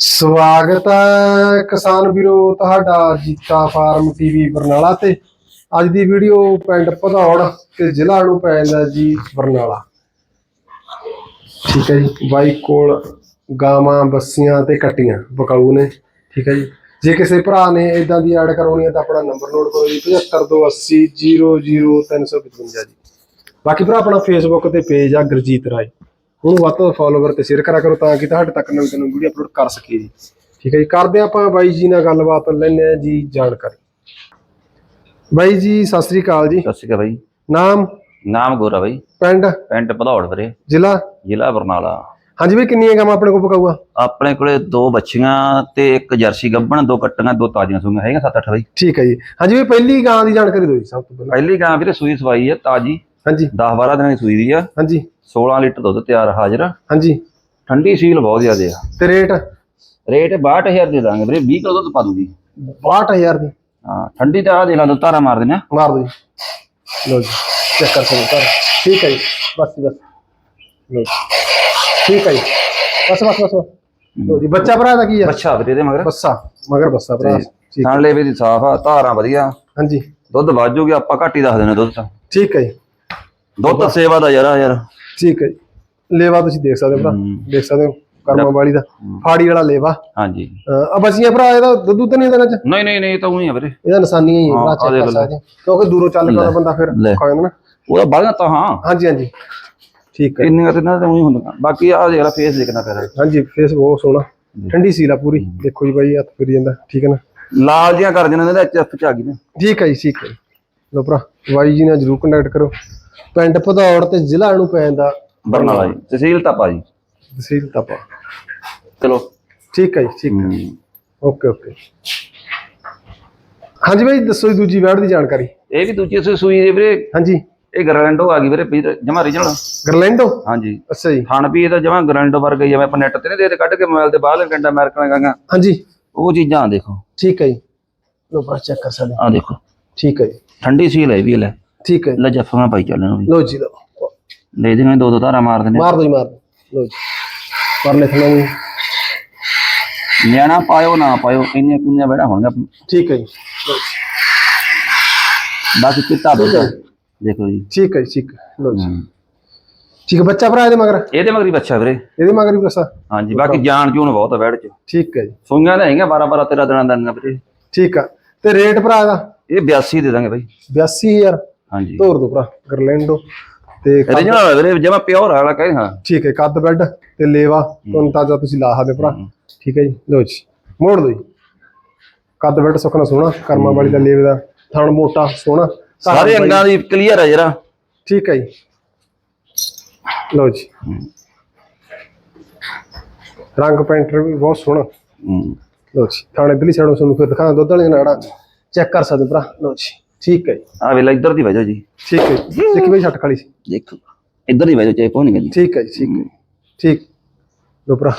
ਸਵਾਗਤ ਹੈ ਕਿਸਾਨ ਵੀਰੋ, ਤੁਹਾਡਾ ਜੀਤਾ ਫਾਰਮ ਟੀਵੀ ਬਰਨਾਲਾ ਤੇ। ਅੱਜ ਦੀ ਵੀਡੀਓ ਪਿੰਡ ਭਦੌੜ ਤੇ ਜ਼ਿਲ੍ਹਾ ਨੂੰ ਪੈਂਦਾ ਜੀ ਬਰਨਾਲਾ। ਠੀਕ ਹੈ ਜੀ, ਬਾਈ ਕੋਲ ਗਾਵਾਂ, ਬੱਸੀਆਂ ਤੇ ਕੱਟੀਆਂ, ਬਕਾਊ ਨੇ। ਠੀਕ ਹੈ ਜੀ, ਜੇ ਕਿਸੇ ਭਰਾ ਨੇ ਇਦਾਂ ਦੀ ਐਡ ਕਰਾਉਣੀ ਹੈ ਤਾਂ ਆਪਣਾ ਨੰਬਰ ਨੋਟ ਕਰੋ ਜੀ 7528 00355 ਜੀ। ਬਾਕੀ ਭਰਾ, ਆਪਣਾ ਫੇਸਬੁੱਕ ਤੇ ਪੇਜ ਆ ਗੁਰਜੀਤ ਰਾਏ। ਉਹਨੂੰ ਵੱਧ ਤੋਂ ਫਾਲੋਵਰ ਤੇ ਸ਼ੇਅਰ ਕਰਿਆ ਕਰੋ ਤਾਂ ਕਿ ਤੁਹਾਡੇ ਤੱਕ ਨਵੀਂ ਤੋਂ ਵੀਡੀਓ ਅਪਲੋਡ ਕਰ ਸਕੀਏ ਜੀ। ਠੀਕ ਹੈ ਜੀ ਕਰਦੇ ਆਪਾਂ ਬਾਈ ਜੀ ਨਾਲ ਗੱਲਬਾਤ ਲੈਂਦੇ ਹਾਂ ਜੀ ਜਾਣਕਾਰੀ। ਬਾਈ ਜੀ ਸਤਿ ਸ੍ਰੀ ਅਕਾਲ ਜੀ। ਸਤਿ ਸ਼੍ਰੀ ਅਕਾਲ ਬਾਈ। ਨਾਮ? ਨਾਮ ਗੋਰਾ ਬਾਈ। ਪਿੰਡ? ਪਿੰਡ ਭਦੌੜ ਵੀਰੇ। ਜ਼ਿਲ੍ਹਾ? ਜ਼ਿਲ੍ਹਾ ਬਰਨਾਲਾ। ਹਾਂਜੀ ਬਈ ਕਿੰਨੀਆਂ ਗਾਵਾਂ ਆਪਣੇ ਕੋਲ ਪਕਾਊਗਾ? ਆਪਣੇ ਕੋਲੇ ਦੋ ਬੱਚੀਆਂ ਤੇ ਇੱਕ ਜਰਸੀ ਗੱਭਣ ਦੋ ਕੱਟੀਆਂ ਦੋ ਤਾਜ਼ੀਆਂ ਸੂਈਆਂ ਹੈਗਾ 7-8 ਬਾਈ। ਠੀਕ ਹੈ ਜੀ। ਹਾਂਜੀ ਬਈ ਪਹਿਲੀ ਗਾਂ ਦੀ ਜਾਣਕਾਰੀ ਦਿਓ ਜੀ ਸਭ ਤੋਂ ਪਹਿਲਾਂ। ਪਹਿਲੀ ਗਾਂ ਵੀਰੇ ਸੂਈ ਸਵਾਈ ਹੈ ਤਾਜੀ। ਹਾਂਜੀ। 10-12 ਦਿਨਾਂ ਦੀ ਸੂਈ ਦੀ ਆ। ਹਾਂਜੀ। 16 ਲੀਟਰ ਦੁੱਧ ਤਿਆਰ ਹਾਜ਼ਰ। ਹਾਂਜੀ। ਠੰਡੀ ਸੀਲ ਬਹੁਤ ਜ਼ਿਆਦੇ ਆ। ਤੇ ਰੇਟ? ਰੇਟ 62000 ਦੇ ਦਾਂਗੇ ਵੀਰੇ 20 ਕਿਲੋ ਦੁੱਧ ਪਾ ਦੂਗੀ। 62000 ਦੀ। ਹਾਂ ਠੰਡੀ ਤਾਂ ਆ ਦੇ ਲਾ ਦੋ ਧਾਰਾ ਮਾਰ ਆ। ਮਾਰ ਜੀ। ਲਓ ਜੀ ਚੈੱਕ ਕਰ ਸਕਦੇ ਸਰ। ਠੀਕ ਹੈ ਜੀ। ਬਸ ਬਸ। ਜੀ। ਠੀਕ ਹੈ ਜੀ। ਬਸ ਬਸ ਬਸ ਲਓ ਜੀ ਬੱਚਾ ਭਰਾ ਦਾ ਕੀ ਆ? ਬੱਚਾ ਵੀਰੇ ਦੇ ਮਗਰ। ਬੱਸਾ ਮਗਰ ਬੱਸਾ ਭਰਾ। ਠੀਕ ਥਣ ਲੇਵੇ ਦੀ ਸਾਫ਼ ਆ ਧਾਰਾਂ ਵਧੀਆ। ਹਾਂਜੀ। ਦੁੱਧ ਵਾਜੂਗੀ ਆਪਾਂ ਘੱਟ ਹੀ ਦੱਸ ਦਿੰਦੇ ਦੁੱਧ ਤਾਂ। ਠੀਕ ਹੈ ਜੀ। ਦੁੱਧ ਸੇਵਾ ਦਾ ਯਾਰ ਯਾਰ। ਠੀਕ ਹੈ ਜੀ। ਲੇਵਾ ਤੁਸੀਂ ਦੇਖ ਸਕਦੇ ਹੋ ਭਰਾ। ਦੇਖ ਸਕਦੇ ਹੋ ਕਰਮਾ ਵਾਲੀ ਦਾ ਫਾੜੀ ਵਾਲਾ ਲੇਵਾ। ਹਾਂਜੀ। ਆ ਬਸੀਆਂ ਭਰਾ ਇਹਦਾ ਦੁੱਧ ਤਾਂ ਨਹੀਂ ਦੇਣਾ ਚ? ਨਹੀਂ ਨਹੀਂ ਨਹੀਂ ਇਹ ਤਾਂ ਉਹੀ ਆ ਵੀਰੇ। ਇਹਦਾ ਨਿਸ਼ਾਨੀਆਂ ਹੀ ਭਰਾ ਚੈੱਕ ਕਰ ਲੈ। ਸਕਦੇ। ਕਿਉਂਕਿ ਦੂਰੋਂ ਚੱਲ ਕੇ ਬੰਦਾ ਫਿਰ ਲੈ। ਖਾ ਜਾਂਦਾ ਨਾ। ਉਹਦਾ ਬਾਲੀਆਂ ਤਾਂ ਹਾਂ। ਹਾਂਜੀ ਹਾਂਜੀ। ਠੀਕ ਹੈ। ਇੰਨੀਆਂ ਤੇ ਨਾ ਤਾਂ ਉਹੀ ਹੁੰਦੀਆਂ। ਬਾਕੀ ਆ ਲੈ ਫੇਸ ਦੇਖਣਾ ਪੈਣਾ ਹਾਂਜੀ ਫੇਸ ਬਹੁਤ ਸੋਹਣਾ। ਠੰਡੀ ਸੀਲ ਆ ਪੂਰੀ। ਦੇਖੋ ਜੀ ਬਾਈ ਹੱਥ ਫਿਰੀ ਜਾਂਦਾ। ਠੀਕ ਹੈ ਨਾ? ਲਾਲ ਜੀਆਂ ਕਰ ਦੇਣਾ ਇਹਦਾ ਐਚਐਫ ਚ ਆ ਗਈ ਨੇ। ਠੀਕ ਹੈ ਜੀ ਠੀਕ ਹੈ। ਲਓ ਭਰਾ ਬਾਈ ਜੀ ਨਾਲ ਜਰੂਰ ਕੰਟੈਕਟ ਕਰੋ। ਪਿੰਡ ਭਦੌੜ ਤੇ ਜ਼ਿਲ੍ਹਾ ਨੂੰ ਪੈ ਜਾਂਦਾ ਬਰਨਾਲਾ ਜੀ। ਤਹਿਸੀਲ ਤਾਂ ਜੀ। ਤਹਿਸੀਲ ਤਪਾ। ਚਲੋ। ਠੀਕ ਹੈ ਜੀ ਠੀਕ ਹੈ। Okay okay. ਹਾਂਜੀ ਬਾਈ ਦੱਸੋ ਜੀ ਦੂਜੀ ਵੈੜ ਦੀ ਜਾਣਕਾਰੀ। ਇਹ ਵੀ ਦੂਜੀ ਸੂਈ- ਸੂਈ ਦੇ ਵੀਰੇ। ਹਾਂਜੀ। ਇਹ ਗਰੈਂਡੋ ਆ ਗਈ ਵੀਰੇ ਜਮਾ ਰੀਜਨਲ ਗਰਲੈਂਡੋ? ਹਾਂਜੀ। ਅੱਛਾ ਜੀ। ਥਣ ਵੀ ਇਹਦਾ ਜਮਾ ਗਰੈਂਡੋ ਵਰਗਾ ਹੀ ਆ। ਮੈਂ ਆਪਾਂ ਨੈਟ ਤੇ ਨਹੀਂ ਦੇ ਕੱਢ ਕੇ ਮੋਬਾਈਲ ਤੇ ਬਾਹਰ ਕੰਡਾ ਅਮਰੀਕਨ ਗਾਂਗਾ ਹਾਂਜੀ। ਉਹ ਚੀਜ਼ਾਂ ਦੇਖੋ। ਠੀਕ ਹੈ ਜੀ। ਲਓ ਭਰਾ ਚੈੱਕ ਕਰ ਸਕਦੇ। ਆ ਦੇਖੋ। ਠੀਕ ਹੈ ਜੀ। ਠੰਡੀ ਸੀਲ ਹੈ ਵੀ ਲੈ। ਠੀਕ ਹੈ ਜੀ। ਲੈ ਜੱਫਾਂ ਪਾਈ ਚੱਲਣ ਵੀ। ਲਓ ਜੀ ਲਓ। ਲੈ ਦੇ ਦੋ ਦੋ ਧਾਰਾ ਮਾਰ ਦਿੰਦੇ ਮਾਰ ਦੋ ਜੀ ਮਾਰ ਦਿਓ। ਲਓ ਜੀ। ਪਰ ਲਿਖਣਾ ਵੀ ਨਿਆਣਾ ਪਾਇਓ ਨਾ ਪਾਇਓ ਇੰਨੀਆਂ ਕੁੰਨੀਆਂ ਬੈੜਾ ਹੋਣਗੀਆਂ ਠੀਕ ਹੈ ਜੀ। ਲਓ ਜੀ। ਬਾਕੀ ਚਿੱਟਾ ਦੁੱਧ ਦੇਖੋ ਜੀ। ਠੀਕ ਹੈ ਜੀ ਠੀਕ ਹੈ। ਲਓ ਜੀ। ਹਮ। ਠੀਕ ਹੈ ਬੱਚਾ ਭਰਾ ਇਹਦੇ ਮਗਰ? ਇਹਦੇ ਮਗਰੀ ਬੱਚਾ ਵੀਰੇ। ਇਹਦੇ ਮਗਰ ਵੀ ਬੱਸਾ ਹਾਂਜੀ ਬਾਕੀ ਜਾਨ ਜੂਨ ਬਹੁਤ ਆ ਵੈੜ ਚ। ਠੀਕ ਹੈ ਜੀ। ਸੂਈਆਂ ਤਾਂ ਹੈਗੀਆਂ 12 12 13 ਦਿਨਾਂ ਦੀਆਂ ਵੀਰੇ। ਠੀਕ ਆ। ਤੇ ਰੇਟ ਭਰਾ ਇਹਦਾ? ਇਹ 82 ਦੇ ਦਾਂਗੇ ਬਾਈ। 82000 ਹਾਂਜੀ। ਤੋਰ ਦੋ ਭਰਾ ਗਰਲੈਂਡੋ ਤੇ origignal ਵੀਰੇ ਜਮਾ ਪਿਓਰ ਵਾਲਾ ਕਹੇ ਹਾਂ। ਠੀਕ ਹੈ ਕੱਦ ਬੈੱਡ ਤੇ ਲੇਵਾ ਤੁਹਾਨੂੰ ਤਾਜ਼ਾ ਤੁਸੀਂ ਲਾ ਸਕਦੇ ਭਰਾ। ਠੀਕ ਹੈ ਜੀ ਲਓ ਜੀ ਮੋੜ ਦੋ ਜੀ। ਕੱਦ ਬੈੱਡ ਸੁੱਕਣਾ ਸੋਹਣਾ ਕਰਮਾ ਵਾਲੀ ਦਾ ਲੇਵੇ ਦਾ ਥਣ ਮੋਟਾ ਸੋਹਣਾ। ਸਾਰੇ ਅੰਗਾਂ ਦੀ ਕਲੀਅਰ ਆ ਜਰਾ। ਠੀਕ ਹੈ ਜੀ। ਲਓ ਜੀ। ਰੰਗ ਪੈਂਟਰ ਵੀ ਬਹੁਤ ਸੋਹਣਾ। ਲਓ ਜੀ ਥਾਣੇ ਇਧਰਲੀ ਸਾਈਡੋਂ ਤੁਹਾਨੂੰ ਫਿਰ ਦਿਖਾਣਾ ਦੁੱਧ ਵਾਲੇ ਨਾੜਾ ਚੈੱਕ ਕਰ ਸਕਦੇ ਹੋ ਭਰਾ। ਲਓ ਜੀ। ਠੀਕ ਹੈ ਜੀ। ਆ ਵੇਲਾ ਇੱਧਰ ਦੀ ਵਜੋ ਜੀ। ਠੀਕ ਹੈ ਜੀ। ਦੇਖੀ ਬਈ ਛੱਟ ਖਾਲੀ ਸੀ। ਦੇਖੋ ਇੱਧਰ ਦੀ ਵਜੋ ਚਾਹੇ ਪਹੁੰਚ ਗਈ ਠੀਕ ਹੈ ਜੀ ਠੀਕ ਹੈ। ਠੀਕ। ਲਓ ਭਰਾ।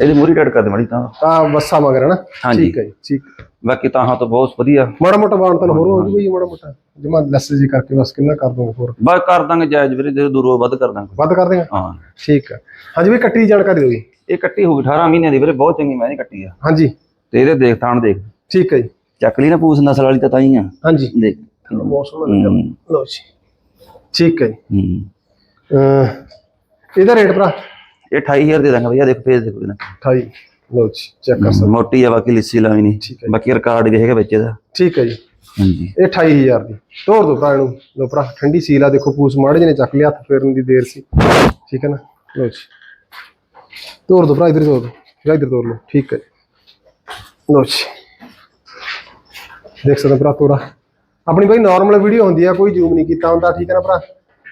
ਇਹਦੀ ਮੂਰੀ ਟੱਟ ਕਰ ਦੇ ਮੜੀ ਤਾਂ। ਆ ਬੱਸਾ ਮਗਰ ਹੈ ਨਾ। ਠੀਕ ਹੈ ਜੀ ਠੀਕ। ਬਾਕੀ ਤਾਂ ਹਾਂ ਤਾਂ ਬਹੁਤ ਵਧੀਆ। ਮਾੜਾ ਮੋਟਾ ਬਾਣ ਤਾਂ ਹੋਰ ਹੋ। ਜੂ ਬਈ ਮਾੜਾ ਮੋਟਾ। ਜਮਾ ਲੈਸ ਜੀ ਕਰਕੇ ਬਸ ਕਿੰਨਾ ਕਰ ਦੂੰਗਾ ਹੋਰ। ਬਸ ਕਰ ਦਾਂਗੇ ਜਾਇਜ਼ ਵੀਰੇ ਜੇ ਦੂਰੋਂ ਵੱਧ ਕਰ ਦਾਂਗੇ। ਵੱਧ ਕਰ ਦੇਗਾ? ਹਾਂ। ਠੀਕ ਹੈ। ਹਾਂਜੀ ਵੀ ਕੱਟੀ ਦੀ ਜਾਣਕਾਰੀ ਦਿਓ ਜੀ। ਇਹ ਕੱਟੀ ਹੋਊਗੀ 18 ਮਹੀਨਿਆਂ ਦੀ ਵੀਰੇ ਬਹੁਤ ਚੰਗੀ ਮੈਂ ਕੱਟੀ ਆ। ਹਾਂਜੀ। ਤੇ ਇਹਦੇ ਦੇਖ ਥਾਣ ਦੇਖ। ਠੀਕ ਹੈ ਜੀ। ਚੱਕ ਲਈ ਨਾ ਪੂਸ ਨਸਲ ਵਾਲੀ ਤਾਂ ਤਾਂ ਹੀ ਆ। ਹਾਂਜੀ। ਦੇਖ। ਬਹੁਤ ਸੋਹਣਾ ਲੱਗਾ ਹੂੰ, ਲਓ ਜੀ। ਠੀਕ ਹੈ ਜੀ। ਹੂੰ। ਅਹ ਇਹਦਾ ਰੇਟ ਭਰਾ? ਇਹ 28000 ਦੇ ਦਾਂਗੇ ਭਈਆ ਦੇਖੋ ਫੇਸ ਦੇਖੋ ਇਹਦਾ। 28 ਲਓ ਜੀ ਚੈੱਕ ਕਰ ਸਕਦੇ ਮੋਟੀ ਆ ਬਾਕੀ ਲਿੱਸੀ ਠੀਕ ਹੈ ਨਹੀਂ ਬਾਕੀ ਰਿਕਾਰਡ ਵੀ ਹੈਗਾ ਵਿੱਚ ਇਹਦਾ। ਠੀਕ ਹੈ ਜੀ। ਹਾਂਜੀ। ਇਹ 28000 ਦੀ। ਤੋੜ ਦੋ ਭਰਾ ਇਹਨੂੰ। ਲਓ ਭਰਾ ਠੰਡੀ ਸੀਲ ਆ ਦੇਖੋ ਪੂਸ ਮਾੜੇ ਜਿਹੇ ਨੇ ਚੱਕ ਲਿਆ ਹੱਥ ਫੇਰਨ ਦੀ ਦੇਰ ਸੀ। ਠੀਕ ਹੈ ਨਾ? ਲਓ ਜੀ। ਤੋੜ ਦੋ ਭਰਾ ਇਧਰ ਤੋੜ ਦੋ। ਜਾਂ ਇਧਰ ਤੋੜ ਲਓ। ਠੀਕ ਹੈ ਜੀ। ਲਓ ਜੀ। ਦੇਖ ਸਕਦੇ ਭਰਾ ਤੋਰਾ ਆਪਣੀ ਬਈ ਨਾਰਮਲ ਵੀਡੀਓ ਹੁੰਦੀ ਆ ਕੋਈ ਜ਼ੂਮ ਨਹੀਂ ਕੀਤਾ ਹੁੰਦਾ ਠੀਕ ਹੈ ਨਾ ਭਰਾ?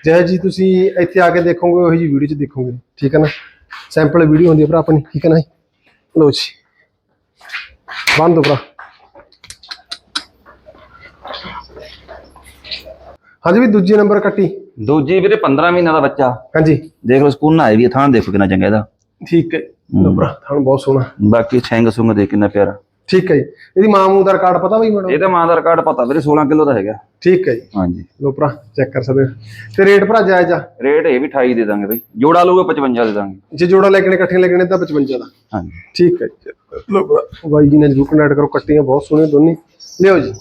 ਜਿਹੇ ਜੀ ਤੁਸੀਂ ਇੱਥੇ ਆ ਕੇ ਦੇਖੋਗੇ ਉਹੀ ਜੀ ਵੀਡੀਓ 'ਚ ਦੇਖੋਗੇ ਠੀਕ ਹੈ ਨਾ? ਸੈਂਪਲ ਵੀਡੀਓ ਹੁੰਦੀ ਆ ਭਰਾ ਆਪਣੀ ਠੀਕ ਹੈ ਨਾ? ਲਓ ਜੀ। ਬੰਦ ਭਰਾ। ਹਾਂਜੀ ਵੀ ਦੂਜੀ ਨੰਬਰ ਕੱਟੀ। ਦੂਜੀ ਵੀਰੇ 15 ਮਹੀਨਿਆਂ ਦਾ ਬੱਚਾ। ਹਾਂਜੀ। ਦੇਖ ਲਓ ਸਕੂਨ ਆਏ ਵੀ ਥਾਣ ਦੇਖੋ ਕਿੰਨਾ ਚੰਗਾ ਇਹਦਾ। ਠੀਕ ਹੈ। ਭਰਾ ਥਣ ਬਹੁਤ ਸੋਹਣਾ। ਬਾਕੀ ਛੈਂਗ ਸੁੰਗ ਦੇ ਕਿੰਨਾ ਪਿਆਰਾ। ਠੀਕ ਹੈ ਜੀ। ਇਹਦੀ ਮਾਂ ਮੂੰਹ ਦਾ ਰਿਕਾਰਡ ਪਤਾ ਬਈ ਮੈਨੂੰ ਇਹਦਾ ਮਾਂ ਦਾ ਰਿਕਾਰਡ ਪਤਾ ਵੀਰੇ 16 ਕਿਲੋ ਦਾ ਹੈਗਾ। ਠੀਕ ਹੈ ਜੀ। ਹਾਂਜੀ। ਲੋ ਭਰਾ ਚੈੱਕ ਕਰ ਸਕਦੇ ਹੋ। ਤੇ ਰੇਟ ਭਰਾ ਜਾਇਜ਼ ਆ? ਰੇਟ ਇਹ ਵੀ 28 ਦੇ ਦਾਂਗੇ ਬਈ। ਜੋੜਾ ਲਊਗਾ 55 ਦੇ ਦਾਂਗੇ। ਜੇ ਜੋੜਾ ਲੈਣੇ ਇਕੱਠੇ ਲੈਣੇ ਤਾਂ 55 ਦਾ। ਹਾਂਜੀ। ਠੀਕ ਹੈ ਜੀ। ਲੋ ਭਰਾ ਬਾਈ ਜੀ ਨੇ ਜਰੂਰ ਕਨੈਕਟ ਕਰੋ ਕੱਟੀਆਂ ਬਹੁਤ ਸੋਹਣੀਆਂ ਦੋਨੇ। ਲਿਓ ਜੀ।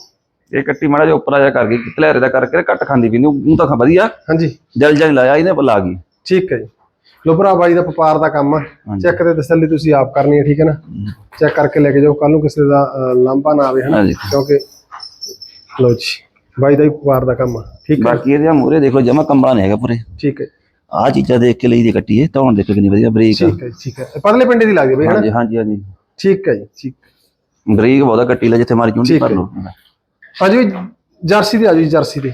ਇਹ ਕੱਟੀ ਮਾੜਾ ਜਿਹਾ ਉੱਪਰ ਆ ਜਾ ਕਰ ਗਈ ਧਲੇਰੇ ਦਾ ਕਰਕੇ ਨਾ ਘੱਟ ਖਾਂਦੀ ਪੀਂਦੀ ਉਹ ਤਾਂ ਖਾ ਵਧੀਆ। ਹਾਂਜੀ। ਜਲ ਜਲ ਲਾਇਆ ਇਹਨੇ ਪਰ ਲਾ ਗਈ। ਠੀਕ ਹੈ ਜੀ। ਲੋ ਭਰਾ ਬਾਈ ਦਾ ਵਪਾਰ ਦਾ ਕੰਮ ਆ। ਹਾਂਜੀ। ਚੈੱਕ ਤੇ ਤਸੱਲੀ ਤੁਸੀਂ ਆਪ ਕਰਨੀ ਹੈ ਠੀਕ ਹੈ ਨਾ? ਚੈੱਕ ਕਰਕੇ ਲੈ ਕੇ ਜਾਓ। ਕੱਲ ਨੂੰ ਕਿਸੇ ਦਾ ਅ, ਲਾਂਭਾ ਨਾ ਆਵੇ ਹਨਾ? ਹਾਂਜੀ। ਕਿਉਂਕਿ ਲੋ ਜੀ ਬਾਈ ਦਾ ਹੀ ਵਪਾਰ ਦਾ ਕੰਮ ਆ ਠੀਕ ਹੈ ਬਾਕੀ ਇਹਦੇ ਮੂਰੇ ਦੇਖ ਜਮਾ ਕੰਬਲਾ ਨਹੀਂ ਹੈਗਾ ਪੂਰੇ। ਠੀਕ ਹੈ। ਆਹ ਚੀਜ਼ਾਂ ਦੇਖ ਕੇ ਲਈ ਦੀ ਕੱਟੀ ਹੈ ਧੌਣ ਦੇਖੋ ਕਿੰਨੀ ਵਧੀਆ ਬਰੀਕ ਆ। ਠੀਕ ਹੈ ਠੀਕ ਹੈ। ਪਰਲੇ ਪਿੰਡੇ ਦੀ ਲੱਗਦੀ ਬਈ ਹਨਾ? ਹਾਂਜੀ ਹਾਂਜੀ ਹਾਂਜੀ। ਠੀਕ ਹੈ ਜੀ ਠੀਕ ਬਰੀਕ ਬਹੁਤਾ ਕੱਟੀ ਲੈ ਜਿੱਥੇ ਮਾਰੀ ਚੁੰਡੀ ਠੀਕ ਕਰ ਹੈ। ਲਓ। ਆਜੋ ਜੀ, ਜਰਸੀ ਦੇ ਆਜੋ ਜੀ ਜਰਸੀ ਦੇ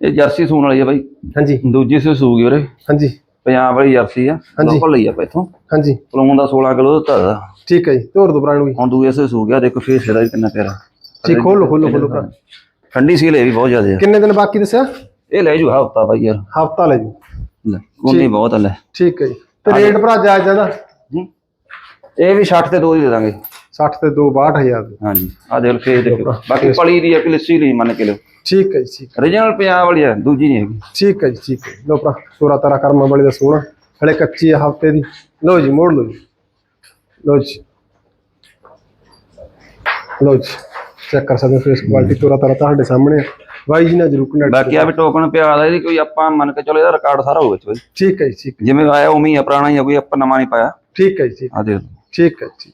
ਇਹ ਜਰਸੀ ਸੂਣ ਵਾਲੀ ਹੈ ਬਾਈ। ਹਾਂਜੀ। ਦੂਜੀ ਸੇ ਸੂਗੀ ਵੀਰੇ ਹਾਂਜੀ। ਪੰਜਾਬ ਵਾਲੀ ਜਰਸੀ ਆ ਹਾਂਜੀ। ਲੋਕਲ ਲਈ ਆਪਾਂ ਇੱਥੋਂ। ਹਾਂਜੀ। ਪਲੂਨ ਦਾ 16 ਕਿਲੋ ਦਿੱਤਾ ਦਾ ਠੀਕ ਹੈ ਜੀ ਤੋਰ ਦੋ ਨੂੰ ਵੀ। ਹੁਣ ਦੂਏ ਸੇ ਸੂ ਗਿਆ ਦੇਖੋ ਫੇਸ ਇਹਦਾ ਵੀ ਕਿੰਨਾ ਪਿਆਰਾ। ਠੀਕ ਖੋਲੋ ਖੋਲੋ ਖੋਲੋ। ਭਰਾ ਠੰਡੀ ਸੀਲ ਇਹ ਵੀ ਬਹੁਤ ਜ਼ਿਆਦਾ ਆ। ਕਿੰਨੇ ਦਿਨ ਬਾਕੀ ਦੱਸਿਆ? ਇਹ ਲੈ ਜੂ ਹਫਤਾ ਬਾਈ ਯਾਰ। ਹਫਤਾ ਲੈ ਜੀ। ਲੈ ਕੋਨੀ ਬਹੁਤ ਆ ਲੈ। ਠੀਕ ਹੈ ਜੀ। ਤੇ ਰੇਟ ਭਰਾ ਜਾਇਜ਼ ਹੂੰ। ਇਹ ਵੀ 60 ਤੇ ਦੋ ਹੀ ਦੇ ਦਾਂਗੇ। 60 ਤੇ 2 62000 ਦੇ। ਹਾਂਜੀ ਆ ਦੇਖ ਲਓ ਦੇਖੋ ਬਾਕੀ ਪਲੀ ਦੀ ਆ ਕਿ ਲੱਸੀ ਲਈ ਮੰਨ ਕੇ ਲਓ। ਠੀਕ ਹੈ ਜੀ ਠੀਕ ਰੀਜਨਲ ਪੰਜਾਬ ਵਾਲੀ ਆ ਦੂਜੀ ਨਹੀਂ ਹੈਗੀ। ਠੀਕ ਹੈ ਜੀ ਠੀਕ ਹੈ। ਲੋ ਭਰਾ ਤੋਰਾ ਤਾਰਾ ਕਰਮਾਂ ਵਾਲੀ ਦਾ ਸੋਹਣਾ। ਹਲੇ ਕੱਚੀ ਹਫ਼ਤੇ ਦੀ। ਲੋ ਜੀ ਮੋੜ ਲਓ ਜੀ। ਲੋ ਜੀ। ਲੋ ਜੀ ਚੈੱਕ ਕਰ ਸਕਦੇ ਹੋ ਫੇਸ ਕੁਆਲਿਟੀ ਤੋਰਾ ਤਾਰਾ ਤੁਹਾਡੇ ਸਾਹਮਣੇ ਆ। ਬਾਈ ਜੀ ਨਾਲ ਜਰੂਰ ਕਨੈਕਟ ਬਾਕੀ ਆ ਵੀ ਟੋਕਨ ਪਿਆ ਦਾ ਇਹਦੀ ਕੋਈ ਆਪਾਂ ਮੰਨ ਕੇ ਚਲੋ ਇਹਦਾ ਰਿਕਾਰਡ ਸਾਰਾ ਹੋਊਗਾ ਠੀਕ ਹੈ ਜੀ ਠੀਕ ਜਿਵੇਂ ਆਇਆ ਉਵੇਂ ਹੀ ਆ ਪੁਰਾਣਾ ਹੀ ਆ ਕੋਈ ਆਪਾਂ ਨਵਾਂ ਨਹੀਂ ਪਾਇਆ। ਠੀਕ ਹੈ ਜੀ ਠੀਕ ਆ ਦੇਖ ਲਓ। ਠੀਕ ਹੈ ਠੀਕ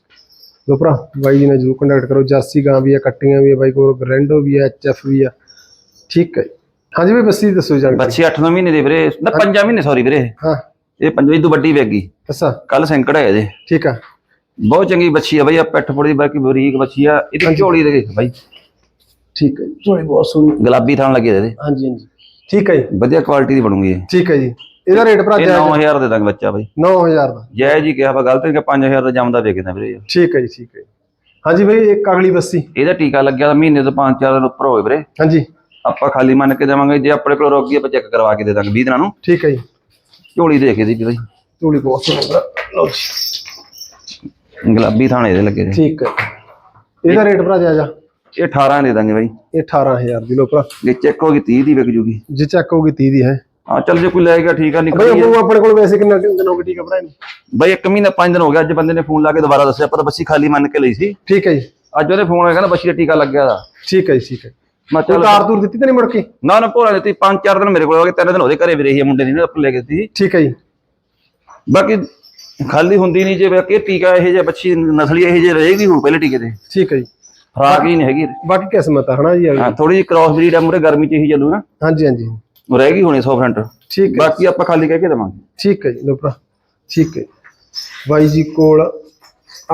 ਲੋ ਭਰਾ ਬਾਈ ਜੀ ਨਾਲ ਜਰੂਰ ਕੰਟੈਕਟ ਕਰੋ ਜਰਸੀ ਗਾਂ ਵੀ ਆ ਕੱਟੀਆਂ ਵੀ ਆ ਬਾਈ ਕੋਲ ਗਰੈਂਡੋ ਵੀ ਆ ਐਚਐਫ ਵੀ ਆ। ਠੀਕ ਹੈ। ਹਾਂਜੀ ਬਈ ਬੱਸੀ ਦੱਸੋ ਜਾਣਕਾਰੀ। ਬੱਚੀ 8-9 ਮਹੀਨੇ ਦੇ ਵੀਰੇ। ਨਾ 5 ਮਹੀਨੇ ਸੌਰੀ ਵੀਰੇ। ਹਾਂ। ਇਹ ਪੰਜਵੀਂ ਤੋਂ ਵੱਡੀ ਵੇਗੀ ਅੱਛਾ। ਕੱਲ ਸੈਂਕੜ ਹੈ ਇਹਦੇ ਠੀਕ ਆ। ਬਹੁਤ ਚੰਗੀ ਬੱਚੀ ਆ ਬਈ ਆ ਪਿੱਠ ਫੋੜੀ ਬਾਕੀ ਬਰੀਕ ਬੱਚੀ ਆ। ਇਹਦੀ ਝੋਲੀ ਦੇ ਦੇਖ ਬਾਈ। ਠੀਕ ਹੈ ਝੋਲੀ ਬਹੁਤ ਸੋਹਣੀ। ਗੁਲਾਬੀ ਥਾਣ ਲੱਗੇ ਇਹਦੇ। ਹਾਂਜੀ ਹਾਂਜੀ। ਠੀਕ ਹੈ ਜੀ। ਵਧੀਆ ਕੁਆਲਿਟੀ ਦੀ ਬਣੂਗੀ ਇਹ। ਠੀਕ ਹੈ ਜੀ। ਇਹਦਾ ਰੇਟ ਭਰਾ ਇਹ ਜਾਇਜ਼ 9000 ਦੇ ਦਾਂਗੇ ਬੱਚਾ ਬਾਈ। 9000 ਦਾ। ਜੈ ਜੀ ਕਿਹਾ ਵਾ ਗਲਤ ਨਹੀਂ ਕਿ 5000 ਦਾ ਜੰਮਦਾ ਵੇਚਦਾ ਵੀਰੇ। ਠੀਕ ਹੈ ਜੀ ਠੀਕ ਹੈ ਜੀ। ਹਾਂਜੀ ਬਈ ਇੱਕ ਅਗਲੀ ਬੱਸੀ। ਇਹਦਾ ਟੀਕਾ ਲੱਗਿਆ ਤਾਂ ਮਹੀਨੇ ਤੋਂ 5-4 ਦਿਨ ਉੱਪਰ ਹੋਏ ਵੀਰੇ। ਹਾਂਜੀ। ਆਪਾਂ ਖਾਲੀ ਮੰਨ ਕੇ ਦੇਵਾਂਗੇ ਜੇ ਆਪਣੇ ਕੋਲ ਰੋਗੀ ਆਪਾਂ ਚੈੱਕ ਕਰਵਾ ਕੇ ਦੇ ਦਾਂਗੇ 20 ਦਿਨਾਂ ਨੂੰ। ਠੀਕ ਹੈ ਜੀ। ਝੋਲੀ ਦੇਖ ਇਹਦੀ ਵੀ ਬਾਈ। ਝੋਲੀ ਬਹੁਤ ਸੋਹਣੀ ਭਰਾ ਲਓ ਜੀ। ਗੁਲਾਬੀ ਥਾਣ ਇਹਦੇ ਲੱਗੇ ਠੀਕ ਹੈ। ਇਹਦਾ ਰੇਟ ਭਰਾ ਜਾਇਜ਼ ਆ। ਇਹ 18 ਦੇ ਦਾਂਗੇ ਬਾਈ। ਇਹ 18000 ਦੀ ਲੋ ਭਰਾ। ਜੇ ਚੈੱਕ ਹੋ ਗਈ 30 ਦੀ ਵਿਕ ਜੂਗੀ। ਜੇ ਚੱਕ ਹੋਊਗੀ 30 ਦੀ ਹੈ। ਹਾਂ ਚੱਲ ਜੇ ਕੋਈ ਲੈ ਗਿਆ ਠੀਕ ਆ ਬਈ ਉਹ ਆਪਣੇ ਕੋਲ ਵੈਸੇ ਕਿੰਨਾ ਦਿਨ ਹੋ ਗਏ ਠੀਕ ਆ ਭਰਾ ਇਹਨੂੰ ਬਾਈ ਇੱਕ ਮਹੀਨਾ ਪੰਜ ਦਿਨ ਹੋ ਗਿਆ ਅੱਜ ਬੰਦੇ ਨੇ ਫੋਨ ਲਾ ਕੇ ਦੁਬਾਰਾ ਦੱਸਿਆ ਪਰ ਬੱਸੀ ਖਾਲੀ ਮੰਨ ਕੇ ਲਈ ਸੀ। ਠੀਕ ਹੈ ਜੀ। ਅੱਜ ਉਹਦੇ ਫੋਨ ਆਇਆ ਕਹਿੰਦਾ ਬੱਸੀ ਦਾ ਟੀਕਾ ਲੱਗਿਆ ਦਾ। ਠੀਕ ਹੈ ਜੀ ਠੀਕ ਹੈ ਮੈਂ ਕੋਈ ਤੂਰ ਦਿੱਤੀ ਤਾਂ ਨਹੀਂ ਮੁੜ ਕੇ? ਨਾ ਨਾ ਭੋਲਾ ਦਿੱਤੀ ਪੰਜ ਚਾਰ ਦਿਨ ਮੇਰੇ ਕੋਲ ਹੋ ਗਏ ਤਿੰਨ ਦਿਨ ਉਹਦੇ ਘਰੇ ਵੀ ਰਹੀ ਆ ਮੁੰਡੇ ਦੀ ਨੇ ਆਪਾਂ ਲੈ ਕੇ ਦਿੱਤੀ ਸੀ। ਠੀਕ ਹੈ ਜੀ। ਬਾਕੀ ਖਾਲੀ ਹੁੰਦੀ ਨਹੀਂ ਜੇ ਬਾਕੀ ਇਹ ਟੀਕਾ ਇਹ ਜੇ ਬੱਚੀ ਨਸਲੀ ਇਹ ਜੇ ਰਹੇਗੀ ਹੁਣ ਪਹਿਲੇ ਟੀਕੇ ਤੇ। ਠੀਕ ਹੈ ਜੀ। ਖਰਾਕ ਹੀ ਨਹੀਂ ਹੈਗੀ। ਬਾਕੀ ਕਿਸਮਤ ਆ ਹਨਾ ਜੀ। ਹਾਂ ਥੋੜੀ ਜਿਹੀ ਕ੍ਰਾਸ ਬਰੀਡ ਆ ਮੂਰੇ ਗਰਮੀ ਚ ਹੀ ਚੱਲੂ ਨਾ। ਹਾਂਜੀ ਹਾਂਜੀ। ਉਹ ਰਹੇਗੀ ਹੁਣੇ 100% ਠੀਕ ਹੈ। ਬਾਕੀ ਆਪਾਂ ਖਾਲੀ ਕਹਿ ਕੇ ਦੇਵਾਂਗੇ। ਠੀਕ ਹੈ ਜੀ ਲੋ ਭਰਾ ਠੀਕ ਹੈ ਬਾਈ ਜੀ ਕੋਲ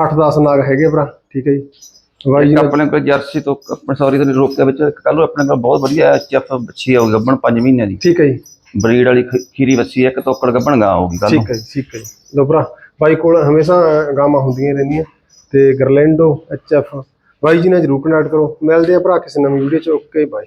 8-10 ਨਾਗ ਹੈਗੇ ਭਰਾ ਠੀਕ ਹੈ ਜੀ। ਬਾਈ ਜੀ ਨੇ- ਆਪਣੇ ਕੋਲ ਜਰਸੀ ਤੋਂ ਆਪਣੇ ਸੌਰੀ ਤੋਂ ਰੋਕਿਆ ਵਿੱਚ ਕੱਲ ਨੂੰ ਆਪਣੇ ਕੋਲ ਬਹੁਤ ਵਧੀਆ ਚੈਫ ਬੱਚੀ ਆਉਗੀ ਗੱਬਣ 5 ਮਹੀਨਿਆਂ ਦੀ। ਠੀਕ ਹੈ ਜੀ। ਬਰੀਡ ਵਾਲੀ ਖ- ਖੀਰੀ ਬੱਚੀ ਹੈ, ਇੱਕ ਤੋਕੜ ਗੱਬਣ ਗਾਂ ਆਉਗੀ ਕੱਲ ਨੂੰ। ਠੀਕ ਹੈ ਜੀ ਠੀਕ ਹੈ ਜੀ। ਲੋ ਭਰਾ ਬਾਈ ਕੋਲ ਹਮੇਸ਼ਾ ਗਾਵਾਂ ਹੁੰਦੀਆਂ ਰਹਿੰਦੀਆਂ। ਤੇ ਗਰਲੈਂਡੋ ਐਚਐਫ ਬਾਈ ਜੀ ਨਾਲ ਜਰੂਰ ਕਨੈਕਟ ਕਰੋ। ਮਿਲਦੇ ਆ ਭਰਾ ਕਿਸੇ ਨਵੀਂ ਵੀਡੀਓ ਚ ਓਕੇ ਬਾਈ